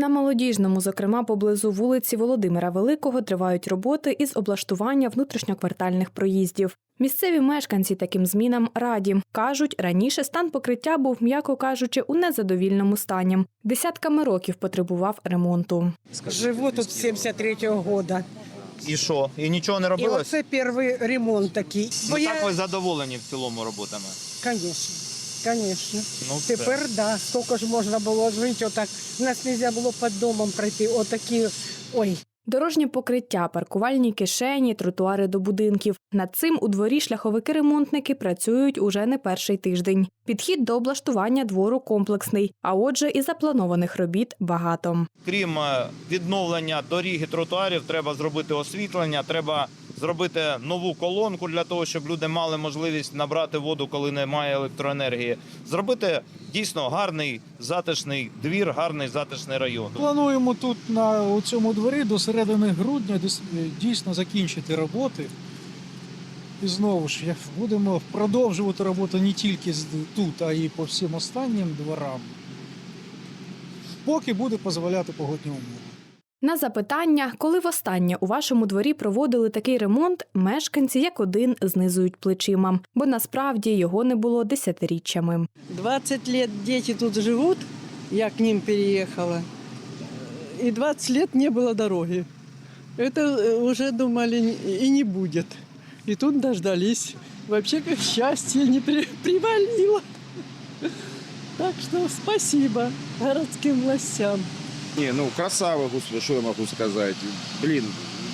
На молодіжному, зокрема поблизу вулиці Володимира Великого, тривають роботи із облаштування внутрішньоквартальних проїздів. Місцеві мешканці таким змінам раді кажуть, раніше стан покриття був, м'яко кажучи, у незадовільному стані. Десятками років потребував ремонту. Живу тут з 73-го года. І що? І нічого не І робилось? оце перший ремонт такий. Бо Ну, я, так ви задоволені в цілому роботами? Звісно, звісно. Ну. Тепер да, скільки ж можна було жити отак. У нас не можна було під домом пройти. Отакі, ой, Дорожнє покриття, паркувальні кишені, тротуари до будинків. Над цим у дворі шляховики-ремонтники працюють уже не перший тиждень. Підхід до облаштування двору комплексний, а отже, і запланованих робіт багато. Крім е, відновлення доріг і тротуарів, треба зробити освітлення, треба зробити нову колонку для того, щоб люди мали можливість набрати воду, коли немає електроенергії. Зробити дійсно гарний затишний двір, гарний затишний район. Плануємо тут на у цьому дворі до середини грудня е, дійсно закінчити роботи. І знову ж будемо продовжувати роботу не тільки тут, а й по всім останнім дворам. Поки буде дозволяти погодні умови. На запитання, коли востаннє у вашому дворі проводили такий ремонт, мешканці як один знизують плечима, бо насправді його не було десятиріччями. 20 лет дети тут живут, я к ним переехала, и 20 лет не было дороги. Это э, уже думали н- и не будет. И тут дождались. Вообще, как счастье не при- привалило. Так что спасибо городским властям. Не, ну красава, господи, что я могу сказать. Блин,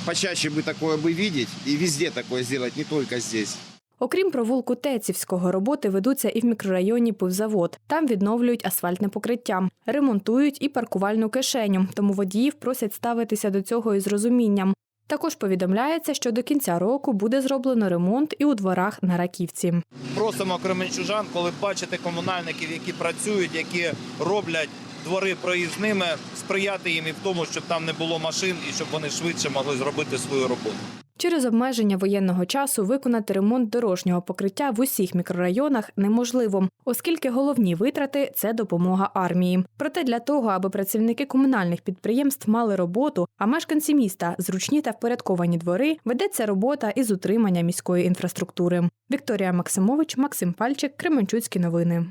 почаще бы такое бы видеть и везде такое сделать, не только здесь. Окрім провулку Тецівського, роботи ведуться і в мікрорайоні Пивзавод. Там відновлюють асфальтне покриття, ремонтують і паркувальну кишеню, тому водіїв просять ставитися до цього із розумінням. Також повідомляється, що до кінця року буде зроблено ремонт і у дворах на Раківці. Просимо кременчужан, коли бачите комунальників, які працюють, які роблять двори проїзними, сприяти їм і в тому, щоб там не було машин і щоб вони швидше могли зробити свою роботу. Через обмеження воєнного часу виконати ремонт дорожнього покриття в усіх мікрорайонах неможливо, оскільки головні витрати це допомога армії. Проте для того, аби працівники комунальних підприємств мали роботу, а мешканці міста зручні та впорядковані двори, ведеться робота із утримання міської інфраструктури. Вікторія Максимович, Максим Пальчик, Кременчуцькі новини.